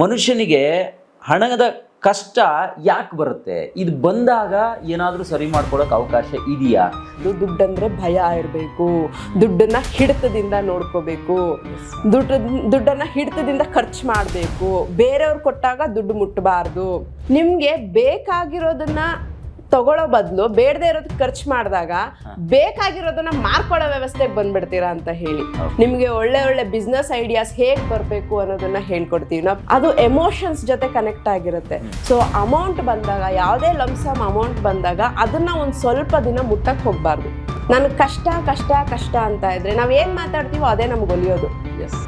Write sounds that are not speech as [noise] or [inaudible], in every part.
ಮನುಷ್ಯನಿಗೆ ಹಣದ ಕಷ್ಟ ಯಾಕೆ ಬರುತ್ತೆ? ಇದು ಬಂದಾಗ ಏನಾದರೂ ಸರಿ ಮಾಡ್ಕೊಳಕ್ಕೆ ಅವಕಾಶ ಇದೆಯಾ? ದುಡ್ಡು ಅಂದರೆ ಭಯ ಇರಬೇಕು. ದುಡ್ಡನ್ನು ಹಿಡಿತದಿಂದ ನೋಡ್ಕೋಬೇಕು. ದುಡ್ಡು ದುಡ್ಡನ್ನು ಹಿಡಿತದಿಂದ ಖರ್ಚು ಮಾಡಬೇಕು. ಬೇರೆಯವ್ರು ಕೊಟ್ಟಾಗ ದುಡ್ಡು ಮುಟ್ಟಬಾರ್ದು ನಿಮಗೆ ಬೇಕಾಗಿರೋದನ್ನ ತಗೊಳ್ಳೋ ಬದಲು ಬೇಡದೇ ಇರೋದಕ್ಕೆ ಖರ್ಚು ಮಾಡಿದಾಗ ಬೇಕಾಗಿರೋದನ್ನ ಮಾರ್ಕೊಳ್ಳೋ ವ್ಯವಸ್ಥೆಗೆ ಬಂದ್ಬಿಡ್ತೀರಾ ಅಂತ ಹೇಳಿ. ನಿಮ್ಗೆ ಒಳ್ಳೆ ಒಳ್ಳೆ ಬಿಸ್ನೆಸ್ ಐಡಿಯಾಸ್ ಹೇಗ್ ಬರಬೇಕು ಅನ್ನೋದನ್ನ ಹೇಳ್ಕೊಡ್ತೀವಿ. ನಾವು ಅದು ಎಮೋಷನ್ಸ್ ಜೊತೆ ಕನೆಕ್ಟ್ ಆಗಿರುತ್ತೆ. ಸೊ ಅಮೌಂಟ್ ಬಂದಾಗ ಯಾವುದೇ ಲಂಸಮ್ ಅಮೌಂಟ್ ಬಂದಾಗ ಅದನ್ನ ಒಂದು ಸ್ವಲ್ಪ ದಿನ ಮುಟ್ಟಕ್ಕೆ ಹೋಗ್ಬಾರ್ದು. ನನಗೆ ಕಷ್ಟ ಕಷ್ಟ ಕಷ್ಟ ಅಂತ ಇದ್ರೆ ನಾವ್ ಏನ್ ಮಾತಾಡ್ತೀವೋ ಅದೇ ನಮ್ಗೆ ಒಲಿಯೋದು.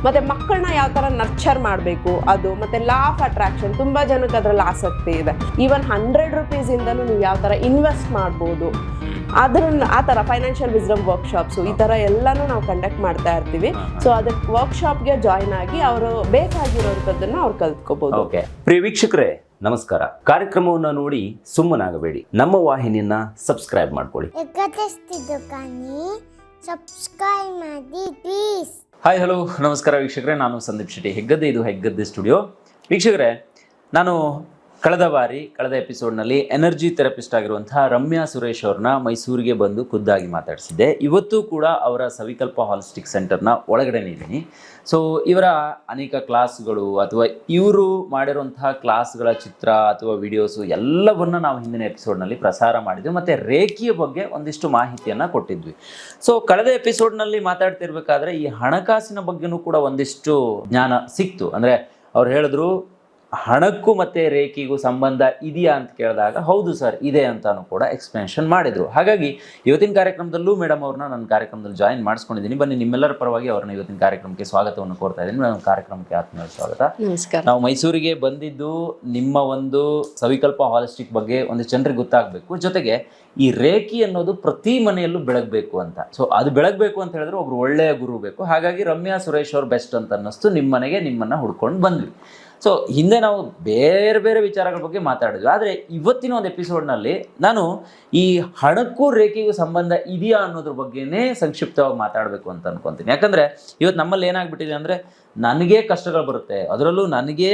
ಮತ್ತೆ ಮಕ್ಕಳನ್ನ ಯಾವ ತರ ನರ್ಚರ್ ಮಾಡಬೇಕು ಅದು ಮತ್ತೆ ಲಾ ಆಫ್ ಅಟ್ರಾಕ್ಷನ್ ತುಂಬಾ ಜನಕ್ಕೆ ಅದ್ರಲ್ಲಿ ಆಸಕ್ತಿ ಇದೆ. ಈವನ್ ಹಂಡ್ರೆಡ್ ರುಪೀಸ್ ಇಂದಲೂ ನೀವು ಯಾವ ತರ ಇನ್ವೆಸ್ಟ್ ಮಾಡ್ಬೋದು. ಅದ್ರನ್ನ ಆ ತರ ಫೈನಾನ್ಷಿಯಲ್ ವಿಸ್ಡಮ್ ವರ್ಕ್ಶಾಪ್ಸ್ ಈ ತರ ಎಲ್ಲಾನು ನಾವು ಕಂಡಕ್ಟ್ ಮಾಡ್ತಾ ಇರ್ತೀವಿ. ಸೊ ಅದಕ್ಕೆ ವರ್ಕ್ಶಾಪ್ಗೆ ಜಾಯ್ನ್ ಆಗಿ ಅವರು ಬೇಕಾಗಿರೋಂಥದ್ದನ್ನು ಅವ್ರು ಕಲ್ತ್ಕೋಬಹುದು ಓಕೆ ಪ್ರಿಯ ವೀಕ್ಷಕರೇ ನಮಸ್ಕಾರ. ಕಾರ್ಯಕ್ರಮವನ್ನು ನೋಡಿ ಸುಮ್ಮನಾಗಬೇಡಿ. ನಮ್ಮ ವಾಹಿನಿಯನ್ನ ಸಬ್ಸ್ಕ್ರೈಬ್ ಮಾಡ್ಕೊಳ್ಳಿ. ಸಬ್ಸ್ಕ್ರೈಬ್ ಮಾಡಿ ಪ್ಲೀಸ್ ಹಾಯ್ ಹಲೋ ನಮಸ್ಕಾರ ವೀಕ್ಷಕರೇ. ನಾನು ಸಂದೀಪ್ ಶೆಟ್ಟಿ ಹೆಗ್ಗದ್ದೆ ಇದು ಹೆಗ್ಗದ್ದೆ ಸ್ಟುಡಿಯೋ ವೀಕ್ಷಕರೇ ನಾನು ಕಳೆದ ಬಾರಿ, ಕಳೆದ ಎಪಿಸೋಡ್ನಲ್ಲಿ ಎನರ್ಜಿ ಥೆರಪಿಸ್ಟ್ ಆಗಿರುವಂತಹ ರಮ್ಯಾ ಸುರೇಶ್ ಅವ್ರನ್ನ ಮೈಸೂರಿಗೆ ಬಂದು ಖುದ್ದಾಗಿ ಮಾತಾಡಿಸಿದ್ದೆ. ಇವತ್ತು ಕೂಡ ಅವರ ಸವಿಕಲ್ಪ ಹಾಲಿಸ್ಟಿಕ್ ಸೆಂಟರ್ನ ಒಳಗಡೆನೇ ಇದ್ದೀನಿ. ಸೊ ಇವರ ಅನೇಕ ಕ್ಲಾಸ್ಗಳು ಅಥವಾ ಇವರು ಮಾಡಿರುವಂತಹ ಕ್ಲಾಸ್ಗಳ ಚಿತ್ರ ಅಥವಾ ವಿಡಿಯೋಸು ಎಲ್ಲವನ್ನು ನಾವು ಹಿಂದಿನ ಎಪಿಸೋಡ್ನಲ್ಲಿ ಪ್ರಸಾರ ಮಾಡಿದ್ವಿ. ಮತ್ತು ರೇಖಿಯ ಬಗ್ಗೆ ಒಂದಿಷ್ಟು ಮಾಹಿತಿಯನ್ನು ಕೊಟ್ಟಿದ್ವಿ. ಸೊ ಕಳೆದ ಎಪಿಸೋಡ್ನಲ್ಲಿ ಮಾತಾಡ್ತಿರ್ಬೇಕಾದ್ರೆ ಈ ಹಣಕಾಸಿನ ಬಗ್ಗೆನೂ ಕೂಡ ಒಂದಿಷ್ಟು ಜ್ಞಾನ ಸಿಕ್ತು. ಅಂದರೆ ಅವ್ರು ಹೇಳಿದ್ರು ಹಣಕ್ಕೂ ಮತ್ತೆ ರೇಖಿಗೂ ಸಂಬಂಧ ಇದೆಯಾ ಅಂತ ಕೇಳಿದಾಗ ಹೌದು ಸರ್ ಇದೆ ಅಂತಾನು ಕೂಡ ಎಕ್ಸ್ಪ್ಲನೇಷನ್ ಮಾಡಿದ್ರು. ಹಾಗಾಗಿ ಇವತ್ತಿನ ಕಾರ್ಯಕ್ರಮದಲ್ಲೂ ಮೇಡಮ್ ಅವ್ರನ್ನ ನನ್ನ ಕಾರ್ಯಕ್ರಮದಲ್ಲಿ ಜಾಯಿನ್ ಮಾಡಿಸ್ಕೊಂಡಿದ್ದೀನಿ. ಬನ್ನಿ ನಿಮ್ಮೆಲ್ಲರ ಪರವಾಗಿ ಅವ್ರನ್ನ ಇವತ್ತಿನ ಕಾರ್ಯಕ್ರಮಕ್ಕೆ ಸ್ವಾಗತವನ್ನು ಕೋರ್ತಾ ಇದ್ದೀನಿ. ನನ್ನ ಕಾರ್ಯಕ್ರಮಕ್ಕೆ ಆತ್ಮೀಯ ಸ್ವಾಗತ. ನಮಸ್ಕಾರ. ನಾವು ಮೈಸೂರಿಗೆ ಬಂದಿದ್ದು ನಿಮ್ಮ ಒಂದು ಸವಿಕಲ್ಪ ಹಾಲಿಸ್ಟಿಕ್ ಬಗ್ಗೆ ಒಂದು ಜನರಿಗೆ ಗೊತ್ತಾಗಬೇಕು. ಜೊತೆಗೆ ಈ ರೇಖಿ ಅನ್ನೋದು ಪ್ರತಿ ಮನೆಯಲ್ಲೂ ಬೆಳಗಬೇಕು ಅಂತ. ಸೊ ಅದು ಬೆಳಗಬೇಕು ಅಂತ ಹೇಳಿದ್ರೆ ಒಬ್ರು ಒಳ್ಳೆಯ ಗುರು ಬೇಕು. ಹಾಗಾಗಿ ರಮ್ಯಾ ಸುರೇಶ್ ಅವ್ರು ಬೆಸ್ಟ್ ಅಂತ ಅನ್ನಿಸ್ತು. ನಿಮ್ಮ ಮನೆಗೆ ನಿಮ್ಮನ್ನ ಹುಡ್ಕೊಂಡು ಬಂದ್ವಿ. ಸೊ ಹಿಂದೆ ನಾವು ಬೇರೆ ಬೇರೆ ವಿಚಾರಗಳ ಬಗ್ಗೆ ಮಾತಾಡಿದ್ವಿ. ಆದರೆ ಇವತ್ತಿನ ಒಂದು ಎಪಿಸೋಡ್ನಲ್ಲಿ ನಾನು ಈ ಹಣಕ್ಕೂ ರೇಖೆಗೂ ಸಂಬಂಧ ಇದೆಯಾ ಅನ್ನೋದ್ರ ಬಗ್ಗೆನೇ ಸಂಕ್ಷಿಪ್ತವಾಗಿ ಮಾತಾಡಬೇಕು ಅಂತ ಅನ್ಕೊಂತೀನಿ. ಯಾಕಂದರೆ ಇವತ್ತು ನಮ್ಮಲ್ಲಿ ಏನಾಗ್ಬಿಟ್ಟಿದೆ ಅಂದರೆ ನನಗೆ ಕಷ್ಟಗಳು ಬರುತ್ತೆ. ಅದರಲ್ಲೂ ನನಗೆ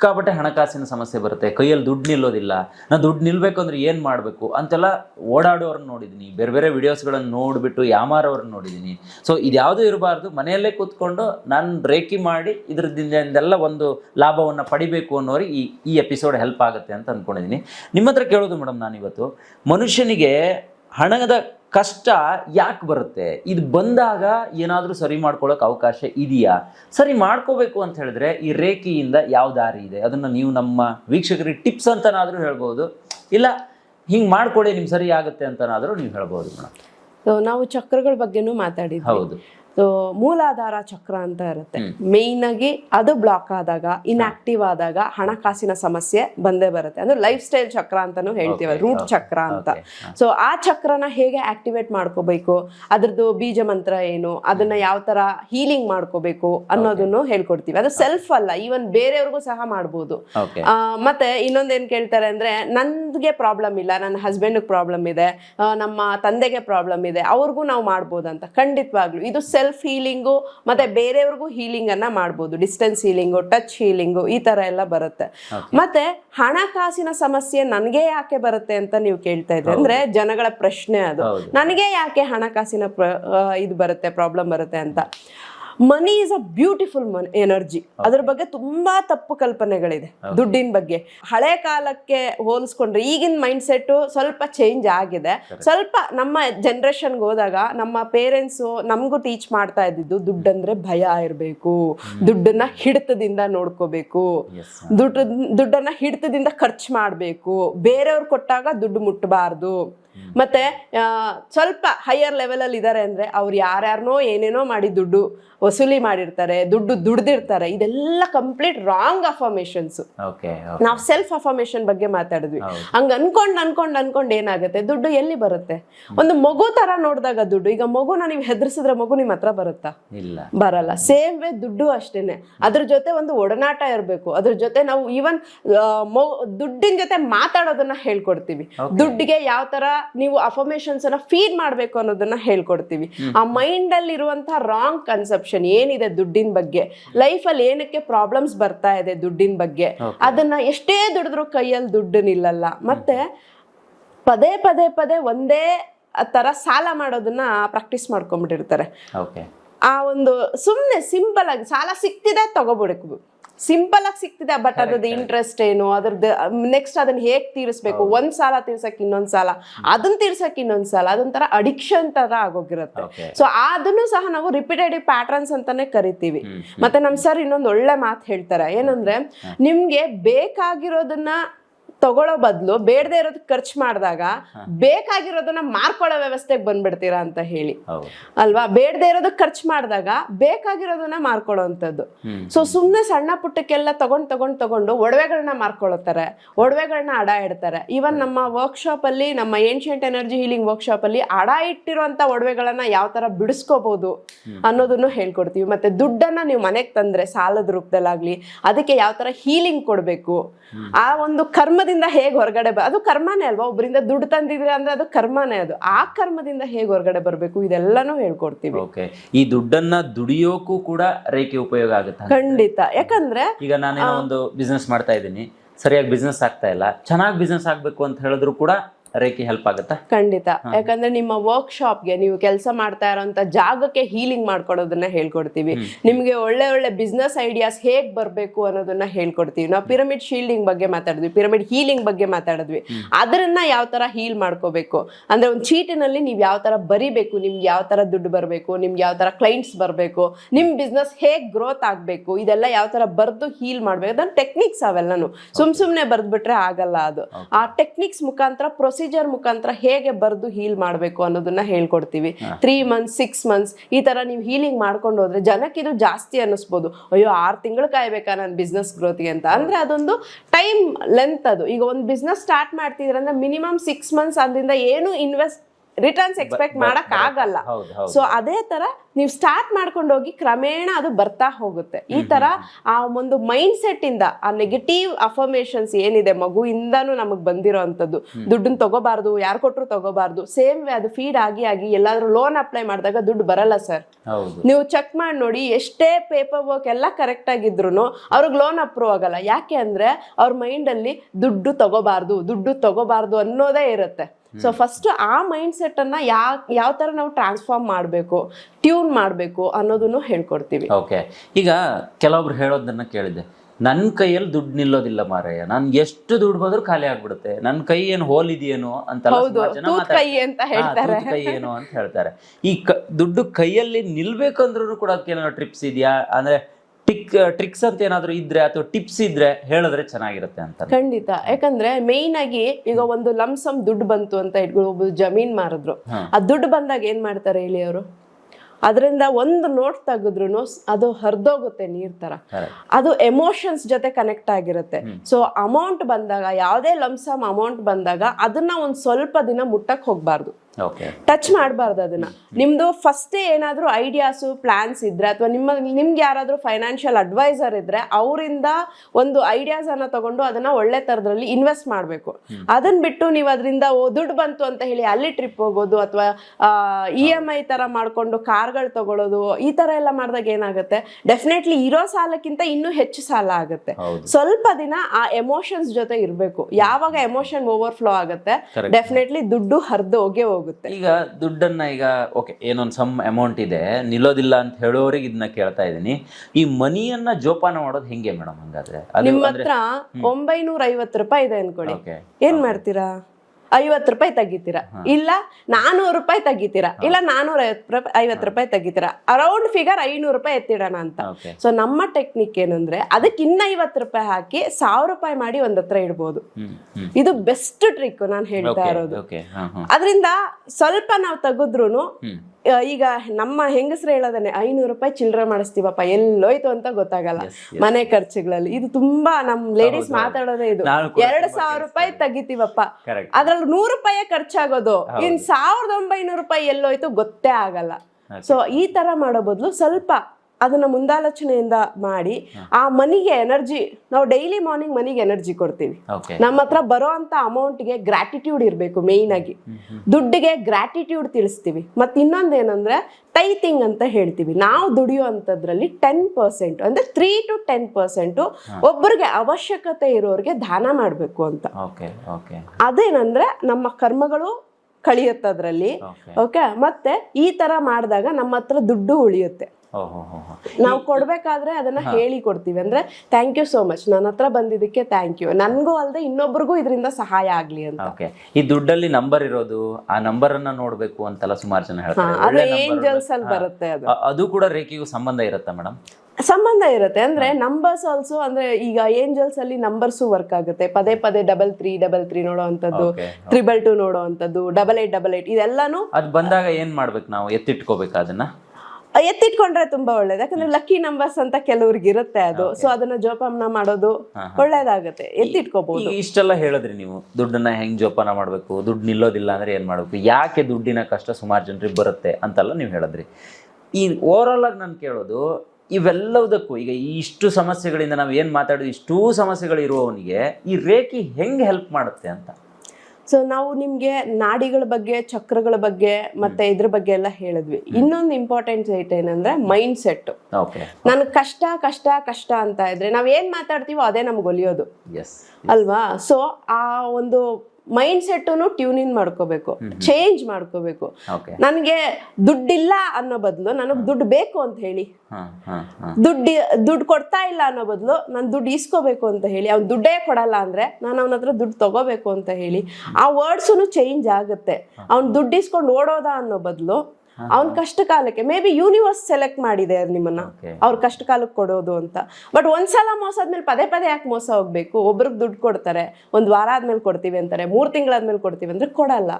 ಸಿಕ್ಕಾಪಟ್ಟೆ ಹಣಕಾಸಿನ ಸಮಸ್ಯೆ ಬರುತ್ತೆ, ಕೈಯಲ್ಲಿ ದುಡ್ಡು ನಿಲ್ಲೋದಿಲ್ಲ ನಾನು ದುಡ್ಡು ನಿಲ್ಲಬೇಕು ಅಂದ್ರೆ ಏನು ಮಾಡಬೇಕು? ಅಂತೆಲ್ಲ ಓಡಾಡೋರನ್ನ ನೋಡಿದ್ದೀನಿ ಬೇರೆ ಬೇರೆ ವಿಡಿಯೋಸ್ಗಳನ್ನು ನೋಡಿಬಿಟ್ಟು ಯಾಮಾರವ್ರನ್ನ ನೋಡಿದ್ದೀನಿ ಸೊ ಇದ್ಯಾವುದೂ ಇರಬಾರ್ದು, ಮನೆಯಲ್ಲೇ ಕೂತ್ಕೊಂಡು ನಾನು ರೇಖಿ ಮಾಡಿ ಇದ್ರದಿಂದೆಲ್ಲ ಒಂದು ಲಾಭವನ್ನು ಪಡಿಬೇಕು ಅನ್ನೋರಿಗೆ ಈ ಈ ಎಪಿಸೋಡ್ ಹೆಲ್ಪ್ ಆಗುತ್ತೆ ಅಂತ ಅಂದ್ಕೊಂಡಿದ್ದೀನಿ ನಿಮ್ಮ ಹತ್ರ ಕೇಳೋದು ಮೇಡಮ್ ನಾನಿವತ್ತು, ಮನುಷ್ಯನಿಗೆ ಹಣದ ಕಷ್ಟ ಯಾಕೆ ಬರುತ್ತೆ? ಇದು ಬಂದಾಗ ಏನಾದರೂ ಸರಿ ಮಾಡ್ಕೊಳ್ಳೋಕೆ ಅವಕಾಶ ಇದೆಯಾ? ಸರಿ ಮಾಡ್ಕೋಬೇಕು ಅಂತ ಹೇಳಿದ್ರೆ ಈ ರೇಖೆಯಿಂದ ಯಾವ ದಾರಿ ಇದೆ? ಅದನ್ನು ನೀವು ನಮ್ಮ ವೀಕ್ಷಕರಿಗೆ ಟಿಪ್ಸ್ ಅಂತನಾದರೂ ಹೇಳ್ಬೋದು. ಇಲ್ಲ ಹಿಂಗೆ ಮಾಡ್ಕೊಳ್ಳಿ ನಿಮ್ಗೆ ಸರಿ ಆಗುತ್ತೆ ಅಂತನಾದರೂ ನೀವು ಹೇಳ್ಬೋದು ಮೇಡಮ್ ನಾವು ಚಕ್ರಗಳ ಬಗ್ಗೆನೂ ಮಾತಾಡಿದ್ವಿ. ಹೌದು. ಮೂಲಾಧಾರ ಚಕ್ರ ಅಂತ ಇರುತ್ತೆ. ಮೇಯ್ನ್ ಆಗಿ ಅದು ಬ್ಲಾಕ್ ಆದಾಗ ಇನ್ಆಕ್ಟಿವ್ ಆದಾಗ ಹಣಕಾಸಿನ ಸಮಸ್ಯೆ ಬಂದೇ ಬರುತ್ತೆ. ಅಂದ್ರೆ ಲೈಫ್ ಸ್ಟೈಲ್ ಚಕ್ರ ಅಂತಾನು ಹೇಳ್ತೀವಿ ರೂಟ್ ಚಕ್ರ ಅಂತ. ಸೊ ಆ ಚಕ್ರನ ಹೇಗೆ ಆಕ್ಟಿವೇಟ್ ಮಾಡ್ಕೋಬೇಕು? ಅದ್ರದ್ದು ಬೀಜ ಮಂತ್ರ ಏನು? ಅದನ್ನ ಯಾವ ತರ ಹೀಲಿಂಗ್ ಮಾಡ್ಕೋಬೇಕು ಅನ್ನೋದನ್ನು ಹೇಳ್ಕೊಡ್ತೀವಿ. ಅದು ಸೆಲ್ಫ್ ಅಲ್ಲ ಈವನ್ ಬೇರೆಯವ್ರಿಗೂ ಸಹ ಮಾಡ್ಬೋದು. ಮತ್ತೆ ಇನ್ನೊಂದೇನ್ ಕೇಳ್ತಾರೆ ಅಂದ್ರೆ ನನ್ಗೆ ಪ್ರಾಬ್ಲಮ್ ಇಲ್ಲ ನನ್ನ ಹಸ್ಬೆಂಡ್ ಪ್ರಾಬ್ಲಮ್ ಇದೆ ನಮ್ಮ ತಂದೆಗೆ ಪ್ರಾಬ್ಲಮ್ ಇದೆ ಅವ್ರಿಗೂ ನಾವು ಮಾಡ್ಬೋದಂತ ಖಂಡಿತವಾಗ್ಲು. ಇದು ಸೆಲ್ಫ್ ಹೀಲಿಂಗು ಮತ್ತೆ ಬೇರೆಯವ್ರಿಗೂ ಹೀಲಿಂಗ್ ಅನ್ನ ಮಾಡ್ಬೋದು. ಡಿಸ್ಟೆನ್ಸ್ ಹೀಲಿಂಗು ಟಚ್ ಹೀಲಿಂಗು ಈ ತರ ಎಲ್ಲ ಬರುತ್ತೆ. ಮತ್ತೆ ಹಣಕಾಸಿನ ಸಮಸ್ಯೆ ನನಗೆ ಯಾಕೆ ಬರುತ್ತೆ ಅಂತ ನೀವು ಕೇಳ್ತಾ ಇದ್ರೆ ಅಂದ್ರೆ ಜನಗಳ ಪ್ರಶ್ನೆ ಅದು. ನನಗೆ ಯಾಕೆ ಹಣಕಾಸಿನ ಇದು ಬರುತ್ತೆ ಪ್ರಾಬ್ಲಮ್ ಬರುತ್ತೆ ಅಂತ. Money is a beautiful man energy ಅದ್ರ ಬಗ್ಗೆ ತುಂಬಾ ತಪ್ಪು ಕಲ್ಪನೆಗಳಿದೆ ದುಡ್ಡಿನ ಬಗ್ಗೆ. ಹಳೆ ಕಾಲಕ್ಕೆ ಹೋಲಿಸ್ಕೊಂಡ್ರೆ ಈಗಿನ ಮೈಂಡ್ ಸೆಟ್ ಸ್ವಲ್ಪ ಚೇಂಜ್ ಆಗಿದೆ. ಸ್ವಲ್ಪ ನಮ್ಮ ಜನ್ರೇಷನ್ಗೆ ಹೋದಾಗ ನಮ್ಮ ಪೇರೆಂಟ್ಸು ನಮಗೂ ಟೀಚ್ ಮಾಡ್ತಾ ಇದ್ದಿದ್ದು ದುಡ್ಡಂದ್ರೆ ಭಯ ಇರಬೇಕು ದುಡ್ಡನ್ನ ಹಿಡಿತದಿಂದ ನೋಡ್ಕೋಬೇಕು. ದುಡ್ಡು ದುಡ್ಡನ್ನ ಹಿಡಿತದಿಂದ ಖರ್ಚು ಮಾಡಬೇಕು. ಬೇರೆಯವ್ರು ಕೊಟ್ಟಾಗ ದುಡ್ಡು ಮುಟ್ಟಬಾರ್ದು. ಮತ್ತೆ ಸ್ವಲ್ಪ ಹೈಯರ್ ಲೆವೆಲಲ್ಲಿ ಇದಾರೆ ಅಂದ್ರೆ ಅವ್ರು ಯಾರ್ಯಾರನೋ ಏನೇನೋ ಮಾಡಿ ದುಡ್ಡು ವಸೂಲಿ ಮಾಡಿರ್ತಾರೆ ದುಡ್ಡು ದುಡ್ದಿರ್ತಾರೆ ಇದೆಲ್ಲ ಕಂಪ್ಲೀಟ್ ರಾಂಗ್ ಅಫಾರ್ಮೇಶನ್ಸ್ ನಾವು ಸೆಲ್ಫ್ ಅಫಾರ್ಮೇಶನ್ ಬಗ್ಗೆ ಮಾತಾಡಿದ್ವಿ. ಹಂಗ ಅನ್ಕೊಂಡ್ ಅನ್ಕೊಂಡ್ ಅನ್ಕೊಂಡ್ ಏನಾಗುತ್ತೆ? ದುಡ್ಡು ಎಲ್ಲಿ ಬರುತ್ತೆ? ಒಂದು ಮಗು ತರ ನೋಡಿದಾಗ ದುಡ್ಡು ಈಗ ಮಗುನ ನೀವು ಹೆದರ್ಸಿದ್ರೆ ಮಗು ನಿಮ್ ಹತ್ರ ಬರುತ್ತಾ? ಇಲ್ಲ. ಬರಲ್ಲ. ಸೇಮ್ ವೇ ದುಡ್ಡು ಅಷ್ಟೇನೆ. ಅದ್ರ ಜೊತೆ ಒಂದು ಒಡನಾಟ ಇರಬೇಕು. ಅದ್ರ ಜೊತೆ ನಾವು ಈವನ್ ದುಡ್ಡಿನ ಜೊತೆ ಮಾತಾಡೋದನ್ನ ಹೇಳ್ಕೊಡ್ತೀವಿ. ದುಡ್ಡಿಗೆ ಯಾವ ತರ ನೀವು ಅಫರ್ಮೇಶನ್ಸ್ ಅನ್ನ ಫೀಡ್ ಮಾಡ್ಬೇಕು ಅನ್ನೋದನ್ನ ಹೇಳ್ಕೊಡ್ತೀವಿ. ಆ ಮೈಂಡ್ ಅಲ್ಲಿ ಇರುವಂತಹ ರಾಂಗ್ ಕನ್ಸೆಪ್ಷನ್ ಏನಿದೆ ದುಡ್ಡಿನ ಬಗ್ಗೆ ಲೈಫ್ ಅಲ್ಲಿ ಏನಕ್ಕೆ ಪ್ರಾಬ್ಲಮ್ಸ್ ಬರ್ತಾ ಇದೆ ದುಡ್ಡಿನ ಬಗ್ಗೆ ಅದನ್ನ ಎಷ್ಟೇ ದುಡಿದ್ರು ಕೈಯಲ್ಲಿ ದುಡ್ಡು ನಿಲ್ಲಲ್ಲ. ಮತ್ತೆ ಪದೇ ಪದೇ ಪದೇ ಒಂದೇ ತರ ಸಾಲ ಮಾಡೋದನ್ನ ಪ್ರಾಕ್ಟೀಸ್ ಮಾಡ್ಕೊಂಡ್ಬಿಟ್ಟಿರ್ತಾರೆ. ಆ ಒಂದು ಸುಮ್ಮನೆ ಸಿಂಪಲ್ ಆಗಿ ಸಾಲ ಸಿಕ್ತಿದೆ ತಗೋಬಿಡಕು ಸಿಂಪಲ್ ಆಗಿ ಸಿಕ್ತಿದೆ ಬಟ್ ಅದ್ರದ್ದು ಇಂಟ್ರೆಸ್ಟ್ ಏನು? ಅದ್ರದ್ದು ನೆಕ್ಸ್ಟ್ ಅದನ್ನ ಹೇಗ್ ತೀರಿಸ್ಬೇಕು? ಒಂದ್ ಸಾಲ ತೀರ್ಸಕ್ ಇನ್ನೊಂದ್ ಸಾಲ. ಅದನ್ನ ತೀರ್ಸಕ್ ಇನ್ನೊಂದ್ ಸಾಲ. ಅದೊಂಥರ ಅಡಿಕ್ಷನ್ ತರ ಆಗೋಗಿರುತ್ತೆ. ಸೊ ಅದನ್ನು ಸಹ ನಾವು ರಿಪಿಟೇಟಿವ್ ಪ್ಯಾಟರ್ನ್ಸ್ ಅಂತಾನೆ ಕರಿತೀವಿ. ಮತ್ತೆ ನಮ್ ಸರ್ ಇನ್ನೊಂದು ಒಳ್ಳೆ ಮಾತು ಹೇಳ್ತಾರೆ. ಏನಂದ್ರೆ ನಿಮ್ಗೆ ಬೇಕಾಗಿರೋದನ್ನ ತಗೊಳ್ಳೋ ಬದಲು ಬೇಡದೆ ಇರೋದು ಖರ್ಚು ಮಾಡಿದಾಗ ಬೇಕಾಗಿರೋದನ್ನ ಮಾರ್ಕೊಳ್ಳೋ ವ್ಯವಸ್ಥೆಗೆ ಬಂದ್ಬಿಡ್ತೀರಾ ಅಂತ ಹೇಳಿ. ಅಲ್ವಾ? ಬೇಡದೆ ಇರೋದು ಖರ್ಚು ಮಾಡಿದಾಗ ಬೇಕಾಗಿರೋದನ್ನ ಮಾರ್ಕೊಳ್ಳೋ ಅಂಥದ್ದು ಸೊ ಸುಮ್ಮನೆ ಸಣ್ಣ ಪುಟ್ಟಕ್ಕೆಲ್ಲ ತಗೊಂಡ್ ತಗೊಂಡ್ ತಗೊಂಡು ಒಡವೆಗಳನ್ನ ಮಾರ್ಕೊಳ್ಳುತ್ತಾರೆ. ಒಡವೆಗಳನ್ನ ಅಡ ಇಡ್ತಾರೆ. ಈವನ್ ನಮ್ಮ ವರ್ಕ್ಶಾಪ್ ಅಲ್ಲಿ ನಮ್ಮ ಏನ್ಷಿಯಂಟ್ ಎನರ್ಜಿ ಹೀಲಿಂಗ್ ವರ್ಕ್ಶಾಪ್ ಅಲ್ಲಿ ಅಡ ಇಟ್ಟಿರುವಂತ ಒಡವೆಗಳನ್ನ ಯಾವ ತರ ಬಿಡಿಸ್ಕೋಬಹುದು ಅನ್ನೋದನ್ನು ಹೇಳ್ಕೊಡ್ತೀವಿ. ಮತ್ತೆ ದುಡ್ಡನ್ನ ನೀವು ಮನೆಗೆ ತಂದ್ರೆ ಸಾಲದ ರೂಪದಲ್ಲಾಗ್ಲಿ ಅದಕ್ಕೆ ಯಾವ ತರ ಹೀಲಿಂಗ್ ಕೊಡ್ಬೇಕು ಆ ಒಂದು ಕರ್ಮದಿಂದ ಹೇಗೆ ಹೊರಗಡೆ ಬ ಅದು ಕರ್ಮನೇ ಅಲ್ವಾ? ಒಬ್ಬರಿಂದ ದುಡ್ಡು ತಂದಿದ್ರೆ ಅಂದ್ರೆ ಅದು ಕರ್ಮನೇ ಅದು. ಆ ಕರ್ಮದಿಂದ ಹೇಗೆ ಹೊರಗಡೆ ಬರಬೇಕು? ಇದೆಲ್ಲಾನು ಹೇಳ್ಕೊಡ್ತೀವಿ. ಓಕೆ. ಈ ದುಡ್ಡನ್ನ ದುಡಿಯೋಕ್ಕೂ ಕೂಡ ರೇಖೆ ಉಪಯೋಗ ಆಗುತ್ತೆ? ಖಂಡಿತ. ಯಾಕಂದ್ರೆ ಈಗ ನಾನೇನೋ ಒಂದು ಬಿಸ್ನೆಸ್ ಮಾಡ್ತಾ ಇದ್ದೀನಿ. ಸರಿಯಾಗಿ ಬಿಸ್ನೆಸ್ ಆಗ್ತಾ ಇಲ್ಲ. ಚೆನ್ನಾಗಿ ಬಿಸ್ನೆಸ್ ಆಗಬೇಕು ಅಂತ ಹೇಳಿದ್ರು ಕೂಡ ರೇಖೆ ಹೆಲ್ಪ್ ಆಗುತ್ತಾ? ಖಂಡಿತ. ಯಾಕಂದ್ರೆ ನಿಮ್ಮ ವರ್ಕ್ ಶಾಪ್ಗೆ ನೀವು ಕೆಲಸ ಮಾಡ್ತಾ ಇರೋಂಥ ಜಾಗಕ್ಕೆ ಹೀಲಿಂಗ್ ಮಾಡ್ಕೊಡೋದನ್ನ ಹೇಳ್ಕೊಡ್ತೀವಿ. ನಿಮ್ಗೆ ಒಳ್ಳೆ ಒಳ್ಳೆ ಬಿಸ್ನೆಸ್ ಐಡಿಯಾಸ್ ಹೇಗ್ ಬರ್ಬೇಕು ಅನ್ನೋದನ್ನ ಹೇಳ್ಕೊಡ್ತೀವಿ. ನಾವು ಪಿರಮಿಡ್ ಶೀಲ್ಡಿಂಗ್ ಬಗ್ಗೆ ಮಾತಾಡಿದ್ವಿ ಪಿರಮಿಡ್ ಹೀಲಿಂಗ್ ಬಗ್ಗೆ ಮಾತಾಡಿದ್ವಿ. ಅದನ್ನ ಯಾವ ತರ ಹೀಲ್ ಮಾಡ್ಕೋಬೇಕು? ಅಂದ್ರೆ ಒಂದು ಚೀಟಿನಲ್ಲಿ ನೀವು ಯಾವ ತರ ಬರಿಬೇಕು ನಿಮ್ಗೆ ಯಾವ ತರ ದುಡ್ಡು ಬರಬೇಕು ನಿಮ್ಗೆ ಯಾವ ತರ ಕ್ಲೈಂಟ್ಸ್ ಬರಬೇಕು ನಿಮ್ ಬಿಸ್ನೆಸ್ ಹೇಗ್ ಗ್ರೋತ್ ಆಗ್ಬೇಕು ಇದೆಲ್ಲ ಯಾವ ತರ ಬರ್ದು ಹೀಲ್ ಮಾಡ್ಬೇಕು ಅದನ್ನ ಟೆಕ್ನಿಕ್ಸ್ ಅವೆಲ್ಲನು. ಸುಮ್ ಸುಮ್ನೆ ಬರ್ದ್ಬಿಟ್ರೆ ಆಗಲ್ಲ ಅದು. ಆ ಟೆಕ್ನಿಕ್ಸ್ ಮುಖಾಂತರ ಪ್ರೊಸೀಜರ್ ಮುಖಾಂತರ ಹೇಗೆ ಬರ್ದು ಹೀಲ್ ಮಾಡಬೇಕು ಅನ್ನೋದನ್ನ ಹೇಳ್ಕೊಡ್ತೀವಿ. ತ್ರೀ ಮಂತ್ಸ್ ಸಿಕ್ಸ್ ಮಂತ್ಸ್ ಈ ತರ ನೀವು ಹೀಲಿಂಗ್ ಮಾಡ್ಕೊಂಡು ಹೋದ್ರೆ ಜನಕ್ಕೆ ಇದು ಜಾಸ್ತಿ ಅನ್ನಿಸ್ಬೋದು. ಅಯ್ಯೋ ಆರು ತಿಂಗಳು ಕಾಯ್ಬೇಕಾ ನನ್ನ ಬಿಸ್ನೆಸ್ ಗ್ರೋತ್ಗೆ ಅಂತ. ಅಂದ್ರೆ ಅದೊಂದು ಟೈಮ್ ಲೆಂತ್ ಅದು. ಈಗ ಒಂದು ಬಿಸ್ನೆಸ್ ಸ್ಟಾರ್ಟ್ ಮಾಡ್ತಿದ್ರೆ ಅಂದ್ರೆ ಮಿನಿಮಮ್ ಸಿಕ್ಸ್ ಮಂತ್ಸ್ ಅದರಿಂದ ಏನು ಇನ್ವೆಸ್ಟ್ ರಿಟರ್ನ್ಸ್ ಎಕ್ಸ್ಪೆಕ್ಟ್ ಮಾಡಕ್ ಆಗಲ್ಲ. ಸೊ ಅದೇ ತರ ನೀವು ಸ್ಟಾರ್ಟ್ ಮಾಡ್ಕೊಂಡು ಹೋಗಿ ಕ್ರಮೇಣ ಅದು ಬರ್ತಾ ಹೋಗುತ್ತೆ. ಈ ತರ ಆ ಒಂದು ಮೈಂಡ್ ಸೆಟ್ ಇಂದ ಆ ನೆಗೆಟಿವ್ ಅಫರ್ಮೇಶನ್ಸ್ ಏನಿದೆ ಮಗುವಿಂದನೂ ನಮಗ್ ಬಂದಿರೋ ಅಂತದ್ದು ದುಡ್ಡನ್ನ ತಗೋಬಾರ್ದು ಯಾರು ಕೊಟ್ಟರು ತಗೋಬಾರ್ದು. ಸೇಮ್ ವೇ ಅದು ಫೀಡ್ ಆಗಿ ಆಗಿ ಎಲ್ಲಾದ್ರೂ ಲೋನ್ ಅಪ್ಲೈ ಮಾಡಿದಾಗ ದುಡ್ಡು ಬರಲ್ಲ ಸರ್. ನೀವು ಚೆಕ್ ಮಾಡಿ ನೋಡಿ ಎಷ್ಟೇ ಪೇಪರ್ ವರ್ಕ್ ಎಲ್ಲ ಕರೆಕ್ಟ್ ಆಗಿದ್ರು ಅವ್ರಿಗೆ ಲೋನ್ ಅಪ್ರೂವ್ ಆಗಲ್ಲ. ಯಾಕೆ ಅಂದ್ರೆ ಅವ್ರ ಮೈಂಡ್ ಅಲ್ಲಿ ದುಡ್ಡು ತಗೋಬಾರ್ದು ದುಡ್ಡು ತಗೋಬಾರ್ದು ಅನ್ನೋದೇ ಇರುತ್ತೆ. ಸೊ ಫಸ್ಟ್ ಆ ಮೈಂಡ್ ಸೆಟ್ ಅನ್ನ ಯಾವ ತರ ನಾವು ಟ್ರಾನ್ಸ್ಫಾರ್ಮ್ ಮಾಡಬೇಕು ಟ್ಯೂನ್ ಮಾಡಬೇಕು ಅನ್ನೋದನ್ನು ಹೇಳ್ಕೊಡ್ತೀವಿ. ಓಕೆ ಈಗ ಕೆಲವೊಬ್ರು ಹೇಳೋದನ್ನ ಕೇಳಿದೆ ನನ್ನ ಕೈಯಲ್ಲಿ ದುಡ್ಡು ನಿಲ್ಲೋದಿಲ್ಲ ಮಾರಯ್ಯ. ನನ್ ಎಷ್ಟು ದುಡ್ಡು ಬಂದ್ರೂ ಖಾಲಿ ಆಗ್ಬಿಡುತ್ತೆ. ನನ್ನ ಕೈ ಏನು ಹೋಲ್ ಇದೆಯೇನೋ ಅಂತೆಲ್ಲ ಹೌದು ಜನ ತೂತ್ ಮಾತಾಡ್ತಾರೆ. ಕೈ ಅಂತ ಹೇಳ್ತಾರೆ. ಕೈ ಏನೋ ಅಂತ ಹೇಳ್ತಾರೆ. ಈ ದುಡ್ಡು ಕೈಯಲ್ಲಿ ನಿಲ್ಬೇಕಂದ್ರೂ ಕೂಡ ಏನೋ ಟ್ರಿಪ್ಸ್ ಇದೆಯಾ? ಅಂದ್ರೆ ಟಿಕ್ ಟ್ರಿಕ್ಸ್ ಅಂತ ಏನಾದ್ರು ಇದ್ರೆ ಅಥವಾ ಟಿಪ್ಸ್ ಇದ್ರೆ ಹೇಳಿದ್ರೆ ಚೆನ್ನಾಗಿರುತ್ತೆ ಅಂತ. ಖಂಡಿತ. ಯಾಕಂದ್ರೆ ಮೇಯ್ನ್ ಆಗಿ ಈಗ ಒಂದು ಲಂಸಮ್ ದುಡ್ಡು ಬಂತು ಅಂತ ಇಟ್ಕೊಂಡು ಒಬ್ಬ ಜಮೀನ್ ಮಾರಿದ್ರು. ಆ ದುಡ್ಡು ಬಂದಾಗ ಏನ್ ಮಾಡ್ತಾರೆ ಹೇಳಿ ಅವರು? ಅದರಿಂದ ಒಂದು ನೋಟ್ ತೆಗೆದ್ರು ಅದು ಹರಿದೋಗುತ್ತೆ ನೀರ್ ತರ. ಅದು ಎಮೋಷನ್ಸ್ ಜೊತೆ ಕನೆಕ್ಟ್ ಆಗಿರುತ್ತೆ. ಸೊ ಅಮೌಂಟ್ ಬಂದಾಗ ಯಾವುದೇ ಲಂಸಮ್ ಅಮೌಂಟ್ ಬಂದಾಗ ಅದನ್ನ ಒಂದ್ ಸ್ವಲ್ಪ ದಿನ ಮುಟ್ಟಕ್ ಹೋಗ್ಬಾರ್ದು. ಟಚ್ ಮಾಡಬಾರ್ದು ಅದನ್ನ. ನಿಮ್ದು ಫಸ್ಟ್ ಏನಾದರೂ ಐಡಿಯಾಸು ಪ್ಲಾನ್ಸ್ ಇದ್ರೆ ಅಥವಾ ನಿಮ್ಮ ನಿಮ್ಗೆ ಯಾರಾದರೂ ಫೈನಾನ್ಷಿಯಲ್ ಅಡ್ವೈಸರ್ ಇದ್ರೆ ಅವರಿಂದ ಒಂದು ಐಡಿಯಾಸ್ ಅನ್ನ ತಗೊಂಡು ಅದನ್ನ ಒಳ್ಳೆ ತರದಲ್ಲಿ ಇನ್ವೆಸ್ಟ್ ಮಾಡಬೇಕು. ಅದನ್ನ ಬಿಟ್ಟು ನೀವು ಅದರಿಂದ ಓ ದುಡ್ಡು ಬಂತು ಅಂತ ಹೇಳಿ ಅಲ್ಲಿ ಟ್ರಿಪ್ ಹೋಗೋದು ಅಥವಾ ಇ ಎಂ ಐ ತರ ಮಾಡ್ಕೊಂಡು ಕಾರ್ಗಳು ತಗೊಳ್ಳೋದು ಈ ತರ ಎಲ್ಲ ಮಾಡಿದಾಗ ಏನಾಗುತ್ತೆ? ಡೆಫಿನೆಟ್ಲಿ ಇರೋ ಸಾಲಕ್ಕಿಂತ ಇನ್ನೂ ಹೆಚ್ಚು ಸಾಲ ಆಗುತ್ತೆ. ಸ್ವಲ್ಪ ದಿನ ಆ ಎಮೋಷನ್ಸ್ ಜೊತೆ ಇರಬೇಕು. ಯಾವಾಗ ಎಮೋಷನ್ ಓವರ್ಫ್ಲೋ ಆಗುತ್ತೆ Correct. ಡೆಫಿನೆಟ್ಲಿ ದುಡ್ಡು ಹರಿದು ಹೋಗೇ ಹೋಗುತ್ತೆ. ಈಗ ದುಡ್ಡನ್ನ ಈಗ ಓಕೆ ಏನೊಂದು ಸಮ್ ಅಮೌಂಟ್ ಇದೆ ನಿಲ್ಲೋದಿಲ್ಲ ಅಂತ ಹೇಳೋರಿಗೆ ಇದನ್ನ ಕೇಳ್ತಾ ಇದ್ದೀನಿ. ಈ ಮನಿಯನ್ನ ಜೋಪಾನ ಮಾಡೋದು ಹೆಂಗೆ ಮೇಡಮ್ ಹಂಗಾದ್ರೆ? ಅದು ನಿಮ್ಮ ಅಂದ್ರೆ ಹತ್ರ ಒಂಬೈನೂರ ಐವತ್ತು ರೂಪಾಯಿ ಇದೆ ಅನ್ಕೊಳ್ಳಿ. ಏನ್ ಮಾಡ್ತೀರಾ? ಐವತ್ತು ರೂಪಾಯಿ ತೆಗಿತೀರಾ? ಇಲ್ಲ ನಾನೂರು ರೂಪಾಯಿ ತೆಗಿತೀರಾ? ಇಲ್ಲ ನಾನೂರ ಐವತ್ತು ರೂಪಾಯಿ ತೆಗಿತೀರಾ? ಅರೌಂಡ್ ಫಿಗರ್ ಐನೂರು ರೂಪಾಯಿ ಎತ್ತಿಡೋಣ ಅಂತ. ಸೊ ನಮ್ಮ ಟೆಕ್ನಿಕ್ ಏನಂದ್ರೆ ಅದಕ್ಕೆ ಇನ್ನ ಐವತ್ತು ರೂಪಾಯಿ ಹಾಕಿ ಸಾವಿರ ರೂಪಾಯಿ ಮಾಡಿ ಒಂದ್ ಹತ್ರ ಇಡ್ಬೋದು. ಇದು ಬೆಸ್ಟ್ ಟ್ರಿಕ್ ನಾನು ಹೇಳ್ತಾ ಇರೋದು. ಅದರಿಂದ ಸ್ವಲ್ಪ ನಾವು ತೆಗೆದ್ರು ಈಗ ನಮ್ಮ ಹೆಂಗಸ್ರು ಹೇಳೋದನ್ನೇ ಐನೂರು ರೂಪಾಯಿ ಚಿಲ್ಲರೆ ಮಾಡಿಸ್ತೀವಪ್ಪ ಎಲ್ಲೋಯ್ತು ಅಂತ ಗೊತ್ತಾಗಲ್ಲ. ಮನೆ ಖರ್ಚುಗಳಲ್ಲಿ. ಇದು ತುಂಬಾ ನಮ್ ಲೇಡೀಸ್ ಮಾತಾಡೋದೇ ಇದು. ಎರಡು ಸಾವಿರ ರೂಪಾಯಿ ತೆಗಿತೀವಪ್ಪ. ಕರೆಕ್ಟ್ ಅದ್ರಲ್ಲಿ ನೂರು ರೂಪಾಯಿ ಖರ್ಚಾಗೋದು. ಇನ್ ಸಾವಿರದ ಒಂಬೈನೂರು ರೂಪಾಯಿ ಎಲ್ಲೋಯ್ತು ಗೊತ್ತೇ ಆಗಲ್ಲ. ಸೊ ಈ ತರ ಮಾಡೋ ಬದಲು ಸ್ವಲ್ಪ ಅದನ್ನ ಮುಂದಾಲೋಚನೆಯಿಂದ ಮಾಡಿ ಆ ಮನಿಗೆ ಎನರ್ಜಿ ನಾವು ಡೈಲಿ ಮಾರ್ನಿಂಗ್ ಮನಿಗೆ ಎನರ್ಜಿ ಕೊಡ್ತೀವಿ. ನಮ್ಮ ಹತ್ರ ಬರೋ ಅಂತ ಅಮೌಂಟ್ಗೆ ಗ್ರಾಟಿಟ್ಯೂಡ್ ಇರಬೇಕು ಮೇಯ್ನ್ ಆಗಿ. ದುಡ್ಡಿಗೆ ಗ್ರಾಟಿಟ್ಯೂಡ್ ತಿಳಿಸ್ತೀವಿ. ಮತ್ತೆ ಇನ್ನೊಂದೇನಂದ್ರೆ ಟೈತಿಂಗ್ ಅಂತ ಹೇಳ್ತೀವಿ. ನಾವು ದುಡಿಯೋ ಅಂಥದ್ರಲ್ಲಿ ಟೆನ್ ಪರ್ಸೆಂಟ್ ಅಂದ್ರೆ ತ್ರೀ ಟು ಟೆನ್ ಪರ್ಸೆಂಟ್ ಒಬ್ಬರಿಗೆ ಅವಶ್ಯಕತೆ ಇರೋರಿಗೆ ದಾನ ಮಾಡಬೇಕು ಅಂತ. ಅದೇನಂದ್ರೆ ನಮ್ಮ ಕರ್ಮಗಳು ಕಳಿಯುತ್ತೆ ಅದರಲ್ಲಿ ಓಕೆ? ಮತ್ತೆ ಈ ತರ ಮಾಡಿದಾಗ ನಮ್ಮ ಹತ್ರ ದುಡ್ಡು ಉಳಿಯುತ್ತೆ. ನಾವು ಕೊಡ್ಬೇಕಾದ್ರೆ ಅದನ್ನ ಹೇಳಿ ಕೊಡ್ತೀವಿ. ಅಂದ್ರೆ ಥ್ಯಾಂಕ್ ಯು ಸೋ ಮಚ್ ನನ್ನ ಹತ್ರ ಬಂದಿದ್ದಕ್ಕೆ ಥ್ಯಾಂಕ್ ಯು ನನ್ಗೂ ಅಲ್ಲದೆ ಇನ್ನೊಬ್ರಿಗೂ ಇದರಿಂದ ಸಹಾಯ ಆಗ್ಲಿ ಅಂತ. ಓಕೆ ಈ ದುಡ್ಡಲ್ಲಿ ನಂಬರ್ ಇರೋದು ಆ ನಂಬರ್ ಅನ್ನ ನೋಡ್ಬೇಕು ಅಂತೆಲ್ಲ ಸುಮಾರು ಜನ ಹೇಳ್ತಾರೆ. ಏಂಜಲ್ಸ್ ಅಲ್ಲಿ ಬರುತ್ತೆ ಅದು. ಅದು ಕೂಡ ರೇಖೆಗೂ ಸಂಬಂಧ ಇರುತ್ತೆ ಮೇಡಮ್ ಸಂಬಂಧ ಇರುತ್ತೆ. ಅಂದ್ರೆ ನಂಬರ್ಸ್ ಆಲ್ಸೋ ಅಂದ್ರೆ ಈಗ ಏಂಜಲ್ಸ್ ಅಲ್ಲಿ ನಂಬರ್ಸು ವರ್ಕ್ ಆಗುತ್ತೆ. ಪದೇ ಪದೇ ಡಬಲ್ ತ್ರೀ ಡಬಲ್ ತ್ರೀ ನೋಡೋ ಅಂತದ್ದು ತ್ರಿಬಲ್ ಟು ನೋಡೋ ಅಂತದ್ದು ಡಬಲ್ ಏಟ್ ಡಬಲ್ ಏಟ್ ಇದೆಲ್ಲಾನು ಅದು ಬಂದಾಗ ಏನ್ ಮಾಡ್ಬೇಕು ನಾವು? ಎತ್ತಿಟ್ಕೋಬೇಕು ಅದನ್ನ? ಎತ್ತಿಟ್ಕೊಂಡ್ರೆ ತುಂಬಾ ಒಳ್ಳೇದು. ಯಾಕಂದ್ರೆ ಲಕ್ಕಿ ನಂಬರ್ಸ್ ಅಂತ ಕೆಲವ್ರಿಗೆ ಇರುತ್ತೆ ಅದು. ಸೊ ಅದನ್ನ ಜೋಪಾನ ಮಾಡೋದು ಒಳ್ಳೇದಾಗುತ್ತೆ. ಎತ್ತಿಟ್ಕೋಬಹುದು ಇಷ್ಟೆಲ್ಲ ಹೇಳಿದ್ರಿ ನೀವು. ದುಡ್ಡನ್ನ ಹೆಂಗ್ ಜೋಪಾನ ಮಾಡ್ಬೇಕು? ದುಡ್ಡು ನಿಲ್ಲೋದಿಲ್ಲ ಅಂದ್ರೆ ಏನ್ ಮಾಡ್ಬೇಕು? ಯಾಕೆ ದುಡ್ಡಿನ ಕಷ್ಟ ಸುಮಾರು ಜನರಿಗೆ ಬರುತ್ತೆ ಅಂತೆಲ್ಲ ನೀವು ಹೇಳಿದ್ರಿ. ಈ ಓವರ್ಆಲ್ ಆಗಿ ನಾನು ಕೇಳೋದು ಇವೆಲ್ಲದಕ್ಕೂ ಈಗ ಈ ಇಷ್ಟು ಸಮಸ್ಯೆಗಳಿಂದ ನಾವು ಏನ್ ಮಾತಾಡೋದು ಇಷ್ಟೂ ಸಮಸ್ಯೆಗಳು ಇರುವವನಿಗೆ ಈ ರೇಖೆ ಹೆಂಗ್ ಹೆಲ್ಪ್ ಮಾಡುತ್ತೆ ಅಂತ. ಸೊ ನಾವು ನಿಮ್ಗೆ ನಾಡಿಗಳ ಬಗ್ಗೆ ಚಕ್ರಗಳ ಬಗ್ಗೆ ಮತ್ತೆ ಇದ್ರ ಬಗ್ಗೆ ಎಲ್ಲ ಹೇಳಿದ್ವಿ. ಇನ್ನೊಂದು ಇಂಪಾರ್ಟೆಂಟ್ ಸೈಟ್ ಏನಂದ್ರೆ ಮೈಂಡ್ ಸೆಟ್ ನನ್ ಕಷ್ಟ ಕಷ್ಟ ಕಷ್ಟ ಅಂತ ಇದ್ರೆ ನಾವ್ ಏನ್ ಮಾತಾಡ್ತೀವೋ ಅದೇ ನಮ್ಗೆ ಒಲಿಯೋದು. ಎಸ್ ಅಲ್ವಾ? ಸೊ ಆ ಒಂದು ಮೈಂಡ್ ಸೆಟ್ಟನ್ನು ಟ್ಯೂನ್ ಇನ್ ಮಾಡ್ಕೋಬೇಕು. ಚೇಂಜ್ ಮಾಡ್ಕೋಬೇಕು. ನನಗೆ ದುಡ್ಡಿಲ್ಲ ಅನ್ನೋ ಬದಲು ನನಗೆ ದುಡ್ಡು ಬೇಕು ಅಂತ ಹೇಳಿ. ದುಡ್ಡು ದುಡ್ಡು ಕೊಡ್ತಾ ಇಲ್ಲ ಅನ್ನೋ ಬದಲು ನಾನು ದುಡ್ಡು ಇಸ್ಕೋಬೇಕು ಅಂತ ಹೇಳಿ. ಅವ್ನು ದುಡ್ಡೇ ಕೊಡಲ್ಲ ಅಂದ್ರೆ ನಾನು ಅವನ ಹತ್ರ ದುಡ್ಡು ತಗೋಬೇಕು ಅಂತ ಹೇಳಿ. ಆ ವರ್ಡ್ಸು ಚೇಂಜ್ ಆಗುತ್ತೆ. ಅವ್ನು ದುಡ್ಡು ಇಸ್ಕೊಂಡು ಓಡೋದ ಅನ್ನೋ ಬದಲು ಅವ್ನ ಕಷ್ಟ ಕಾಲಕ್ಕೆ ಮೇ ಬಿ ಯೂನಿವರ್ಸ್ ಸೆಲೆಕ್ಟ್ ಮಾಡಿದೆ ನಿಮ್ಮನ್ನ ಅವ್ರ ಕಷ್ಟ ಕಾಲಕ್ಕೆ ಕೊಡೋದು ಅಂತ. ಬಟ್ ಒಂದ್ಸಲ ಮೋಸ ಆದ್ಮೇಲೆ ಪದೇ ಪದೇ ಯಾಕೆ ಮೋಸ ಹೋಗ್ಬೇಕು? ಒಬ್ರಿಗೆ ದುಡ್ಡು ಕೊಡ್ತಾರೆ ಒಂದ್ ವಾರ ಆದ್ಮೇಲೆ ಕೊಡ್ತೀವಿ ಅಂತಾರೆ ಮೂರ್ ತಿಂಗಳಾದ್ಮೇಲೆ ಕೊಡ್ತೀವಿ ಅಂದ್ರೆ ಕೊಡಲ್ಲ.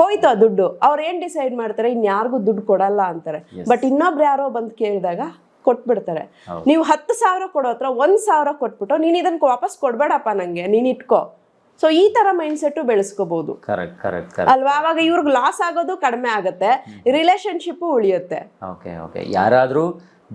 ಹೋಯ್ತು ಆ ದುಡ್ಡು. ಅವ್ರ ಏನ್ ಡಿಸೈಡ್ ಮಾಡ್ತಾರೆ? ಇನ್ಯಾರಿಗೂ ದುಡ್ಡು ಕೊಡಲ್ಲ ಅಂತಾರೆ. ಬಟ್ ಇನ್ನೊಬ್ರು ಯಾರೋ ಬಂದು ಕೇಳಿದಾಗ ಕೊಟ್ಬಿಡ್ತಾರೆ. ನೀವು ಹತ್ತು ಸಾವಿರ ಕೊಡೋ ಹತ್ರ ಒಂದ್ ಸಾವಿರ ಕೊಟ್ಬಿಟ್ಟು ನೀನ್ ಇದನ್ನ ವಾಪಸ್ ಕೊಡ್ಬೇಡಪ್ಪ ನಂಗೆ ನೀನ್ ಇಟ್ಕೋ. ಸೊ ಈ ತರ ಮೈಂಡ್ ಸೆಟ್ ಬೆಳೆಸ್ಕೋಬಹುದು ಕರೆಕ್ಟ್ ಕರೆಕ್ಟ್ ಕರೆಕ್ಟ್ ಅಲ್ವಾ? ಅವಾಗ ಇವ್ರಿಗೆ ಲಾಸ್ ಆಗೋದು ಕಡಿಮೆ ಆಗುತ್ತೆ. ರಿಲೇಶನ್ಶಿಪ್ ಉಳಿಯುತ್ತೆ. ಓಕೆ ಓಕೆ ಯಾರಾದರೂ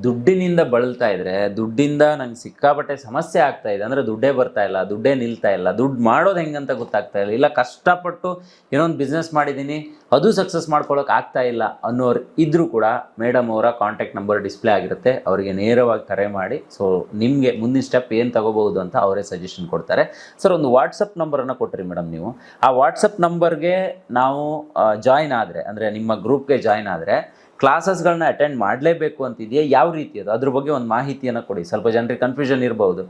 ದುಡ್ಡಿನಿಂದ ಬಳಲ್ತಾ ಇದ್ರೆ, ದುಡ್ಡಿಂದ ನಂಗೆ ಸಿಕ್ಕಾಪಟ್ಟೆ ಸಮಸ್ಯೆ ಆಗ್ತಾ ಇದೆ. ಅಂದರೆ ದುಡ್ಡೇ ಬರ್ತಾ ಇಲ್ಲ, ದುಡ್ಡೇ ನಿಲ್ತಾ ಇಲ್ಲ. ದುಡ್ಡು ಮಾಡೋದು ಹೆಂಗಂತ ಗೊತ್ತಾಗ್ತಾ ಇಲ್ಲ. ಇಲ್ಲ, ಕಷ್ಟಪಟ್ಟು ಏನೋ ಒಂದು ಬಿಸ್ನೆಸ್ ಮಾಡಿದ್ದೀನಿ ಅದು ಸಕ್ಸಸ್ ಮಾಡ್ಕೊಳ್ಳೋಕೆ ಆಗ್ತಾ ಇಲ್ಲ ಅನ್ನೋರು ಇದ್ದರೂ ಕೂಡ ಮೇಡಮ್ ಅವರ ಕಾಂಟ್ಯಾಕ್ಟ್ ನಂಬರ್ ಡಿಸ್ಪ್ಲೇ ಆಗಿರುತ್ತೆ. ಅವರಿಗೆ ನೇರವಾಗಿ ಕರೆ ಮಾಡಿ ಸೊ ನಿಮಗೆ ಮುಂದಿನ ಸ್ಟೆಪ್ ಏನು ತಗೋಬಹುದು ಅಂತ ಅವರೇ ಸಜೆಷನ್ ಕೊಡ್ತಾರೆ. ಸರ್ ಒಂದು ವಾಟ್ಸಪ್ ನಂಬರನ್ನು ಕೊಟ್ಟಿರಿ ಮೇಡಮ್ ನೀವು. ಆ ವಾಟ್ಸಪ್ ನಂಬರ್ಗೆ ನಾವು ಜಾಯ್ನ್ ಆದರೆ, ಅಂದರೆ ನಿಮ್ಮ ಗ್ರೂಪ್ಗೆ ಜಾಯ್ನ್ ಆದರೆ ಕ್ಲಾಸಸ್ಗಳನ್ನ ಅಟೆಂಡ್ ಮಾಡಲೇಬೇಕು ಅಂತಿದೆಯಾ? ಯಾವ ರೀತಿ ಅದು? ಅದ್ರ ಬಗ್ಗೆ ಒಂದು ಮಾಹಿತಿಯನ್ನು ಕೊಡಿ. ಸ್ವಲ್ಪ ಜನರಿಗೆ ಕನ್ಫ್ಯೂಷನ್ ಇರ್ಬೋದು.